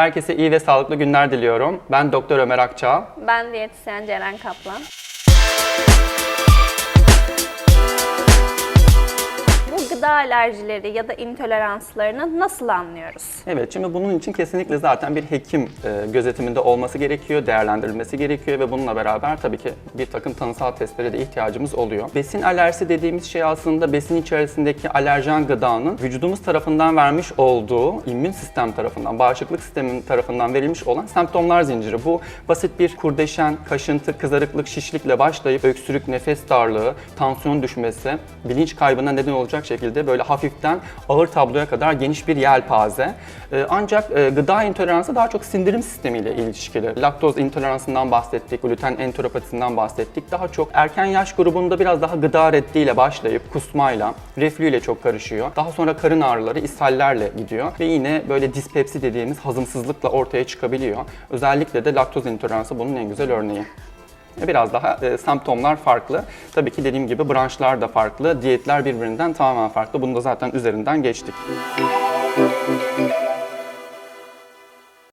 Herkese iyi ve sağlıklı günler diliyorum. Ben Doktor Ömer Akçağ. Ben diyetisyen Ceren Kaplan. Alerjileri ya da intoleranslarını nasıl anlıyoruz? Evet, şimdi bunun için kesinlikle zaten bir hekim e, gözetiminde olması gerekiyor, değerlendirilmesi gerekiyor ve bununla beraber tabii ki bir takım tanısal testlere de ihtiyacımız oluyor. Besin alerjisi dediğimiz şey aslında besin içerisindeki alerjen gıdanın vücudumuz tarafından vermiş olduğu immün sistem tarafından, bağışıklık sistemin tarafından verilmiş olan semptomlar zinciri. Bu basit bir kurdeşen, kaşıntı, kızarıklık, şişlikle başlayıp öksürük, nefes darlığı, tansiyon düşmesi, bilinç kaybına neden olacak şekilde böyle hafiften ağır tabloya kadar geniş bir yelpaze. Ee, ancak e, gıda intoleransı daha çok sindirim sistemiyle ilişkili. Laktoz intoleransından bahsettik, gluten enteropatisinden bahsettik. Daha çok erken yaş grubunda biraz daha gıda reddiyle başlayıp kusmayla, reflüyle çok karışıyor. Daha sonra karın ağrıları, ishallerle gidiyor ve yine böyle dispepsi dediğimiz hazımsızlıkla ortaya çıkabiliyor. Özellikle de laktoz intoleransı bunun en güzel örneği. Biraz daha e, semptomlar farklı. Tabii ki dediğim gibi branşlar da farklı, diyetler birbirinden tamamen farklı. Bunu da zaten üzerinden geçtik.